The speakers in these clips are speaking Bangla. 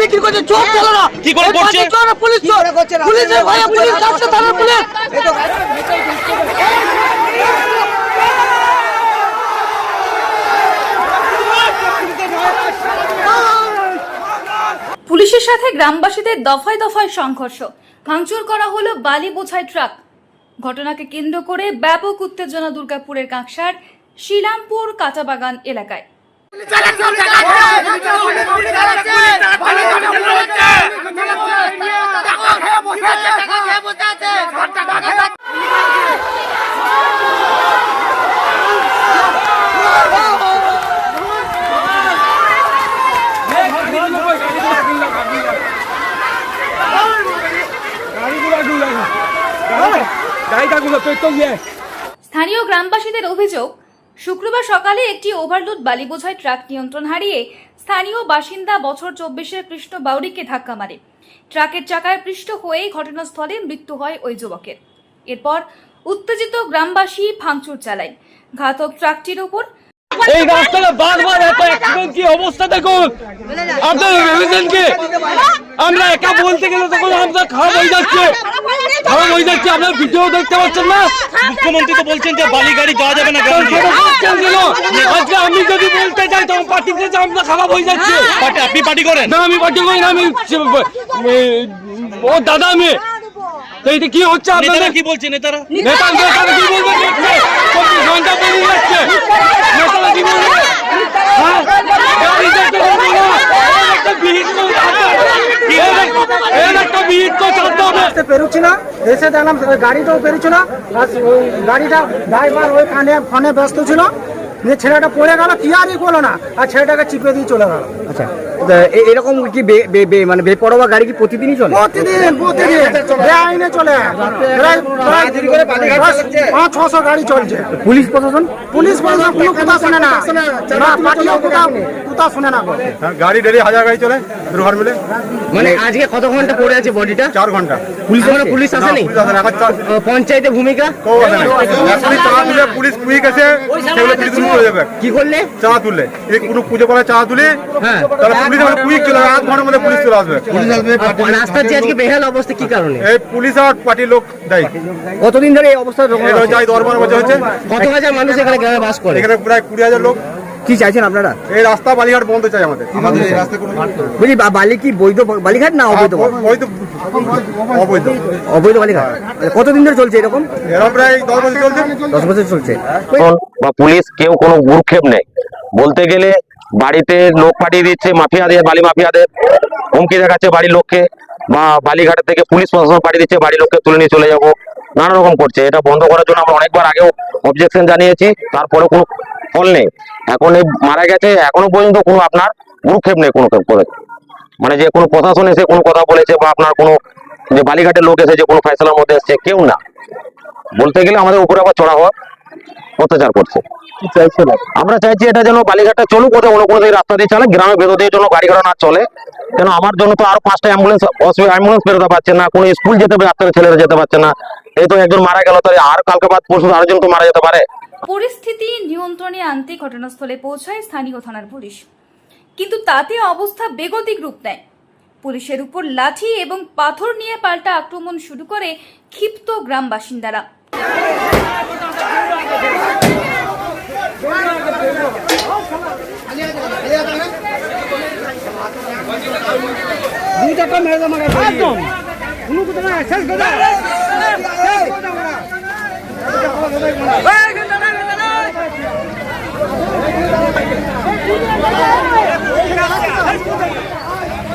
বিক্রি করছে চোর চলো না কি করে করছে? চোর পুলিশ চোর। পুলিশের ভয়ে পুলিশ থানার পুলিশ। পুলিশের সাথে গ্রামবাসীদের দফায় দফায় সংঘর্ষ। ভাঙচুর করা হলো বালি বোঝাই ট্রাক। ঘটনাকে কেন্দ্র করে ব্যাপক উত্তেজনা দুর্গাপুরের কাঁকসার শিলামপুর কাঁচাবাগান এলাকায়। স্থানীয় গ্রামবাসীদের অভিযোগ শুক্রবার সকালে একটি ওভারলোড বালি বোঝায় ট্রাক নিয়ন্ত্রণ হারিয়ে স্থানীয় বাসিন্দা বছর চব্বিশের কৃষ্ণ বাউরিকে ধাক্কা মারে। ট্রাকের চাকায় পৃষ্ঠ হয়েই ঘটনাস্থলে মৃত্যু হয় ওই যুবকের। এরপর উত্তেজিত গ্রামবাসী ভাঙচুর চালায়। ঘাতক ট্রাকটির উপর এই রাস্তাটা বারবার এত অবস্থা দেখুন। আপনারা ভেবেছেন কি? আমরা একা বলতে গেলে তখন আমরা খারাপ হয়ে যাচ্ছে। খারাপ হয়ে যাচ্ছে আপনার ভিডিও দেখতে পাচ্ছেন না? মুখ্যমন্ত্রী তো বলছেন যে বালি গাড়ি যাওয়া যাবে না? আজকে আমি যদি বলতে চাই তখন পার্টিতে যে আমরা খারাপ হয়ে যাচ্ছে। পার্টি আপনি পার্টি করেন। না আমি পার্টি করি না আমি ও দাদা আমি। তো এটা কি হচ্ছে নেতারা আপনাদের কি বলছে নেতারা? নেতা নেতারা কি বলবে? দেখছে চব্বিশ ঘণ্টা বেরিয়ে যাচ্ছে নেতারা কি বলবে হ্যাঁ? গাড়ি দেখতে পাবো না। এর একটা বিহিত তো থাকতে হবে। এর- এর একটা বিহিত তো থাকতে হবে। আসতে পেরুচ্ছি না, এসে দেখলাম গাড়িটাও পেরুচ্ছে না গাড়িটা ড্রাইভার ওই কানে ফোনে ব্যস্ত ছিল। ছেলেটা পড়ে গেল, কি আর করল না? আর ছেলেটাকে চিপে দিয়ে চলে গেল। আচ্ছা। এরকম কি মানে বেপরোয়া গাড়ি কি প্রতিদিনই চলে? প্রতিদিন প্রতিদিন। চলে। পাঁচ ছশো গাড়ি চলছে। পুলিশ প্রশাসন? পুলিশ প্রশাসন কোনো কথা শুনে না। না। পার্টিও কোথাও। কোথাও শুনে না হ্যাঁ, গাড়ি ডেলি হাজার গাড়ি চলে দুর্ঘর মিলে। মানে আজকে কত ঘণ্টা পড়ে আছে বডিটা? চার ঘণ্টা। পুলিশ পুলিশ আসেনি? পঞ্চায়েতের ভূমিকা? তুলে পুলিশ কুইক এসে সেগুলো পুলিশ তুলে যাবে। কি করলে? চা তুললে। কোনো পুজো করে চা তুলে হ্যাঁ। তাহলে পুলিশ আমার কুইক চলে আধ ঘণ্টার মধ্যে পুলিশ চলে আসবে। রাস্তার যে আজকে বেহাল অবস্থা কি কারণে? এই পুলিশ আর পার্টির লোক দেয়। কতদিন ধরে এই অবস্থা যাই দশ বারো বছর হচ্ছে কত হাজার মানুষ এখানে গ্রামে বাস করে? এখানে প্রায় কুড়ি হাজার লোক। কি চাইছেন আপনারা? এই রাস্তা বালিঘাট বন্ধ চাই আমাদের। আমাদের এই রাস্তা কোনো বলছি বা- বালি কি বৈধ বালিঘাট না অবৈধ অবৈধ বালিঘাট? কতদিন ধরে চলছে এরকম? এরকম প্রায় দশ বছর চলছে। দশ বছর চলছে। বা পুলিশ কেউ কোনো ভ্রুক্ষেপ নেই। বলতে গেলে বাড়িতে লোক পাঠিয়ে দিচ্ছে, মাফিয়াদের, বালি মাফিয়াদের। হুমকি দেখাচ্ছে বাড়ির লোককে। বা বালিঘাট থেকে পুলিশ প্রশাসন পাঠিয়ে দিচ্ছে, বাড়ির লোককে তুলে নিয়ে চলে যাব। নানা রকম করছে। এটা বন্ধ করার জন্য আমরা অনেকবার আগেও অবজেকশন জানিয়েছি তারপরে কোনো ফল নেই। এখন এই মারা গেছে, এখনও পর্যন্ত কোনো আপনার গুরুক্ষেপ নেই কোনো করে। মানে যে কোনো প্রশাসন এসে কোনো কথা বলেছে বা আপনার কোনো যে বালিঘাটের লোক এসে যে কোনো ফয়সলার মধ্যে এসছে, কেউ না। বলতে গেলে আমাদের উপরে আবার চড়া হওয়ার অত্যাচার করছে। আমরা চাইছি এটা যেন বালিঘাটটা চলুক ওদের অন্য কোনো রাস্তা দিয়ে চলে গ্রামের ভেতর দিয়ে যেন গাড়ি ঘোড়া না চলে। কেন আমার জন্য তো আরও পাঁচটা অ্যাম্বুলেন্স অ্যাম্বুলেন্স বেরোতে পারছে না, কোনো স্কুল যেতে রাস্তায় ছেলেরা যেতে পারছে না। এই তো একজন মারা গেল, তাহলে আর কালকে বাদ পরশু আরেকজন তো মারা যেতে পারে। পরিস্থিতি নিয়ন্ত্রণে আনতে ঘটনাস্থলে পৌঁছায় স্থানীয় থানার পুলিশ। কিন্তু তাতে অবস্থা বেগতিক রূপ নেয়। পুলিশের উপর লাঠি এবং পাথর নিয়ে পাল্টা আক্রমণ শুরু করে ক্ষিপ্ত গ্রাম বাসিন্দারা। দুইটা কম মেরে দাম একদম। কোনো কথা না শেষ কথা।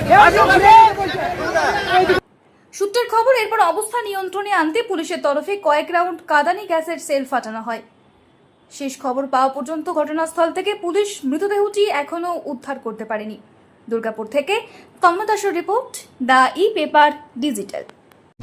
শেষ কথা সূত্রের খবর, এরপর অবস্থা নিয়ন্ত্রণে আনতে পুলিশের তরফে কয়েক রাউন্ড কাদানি গ্যাসের সেল ফাটানো হয়। শেষ খবর পাওয়া পর্যন্ত ঘটনাস্থল থেকে পুলিশ মৃতদেহটি এখনও উদ্ধার করতে পারেনি। দুর্গাপুর থেকে তম্মদাসর report, the E paper digital.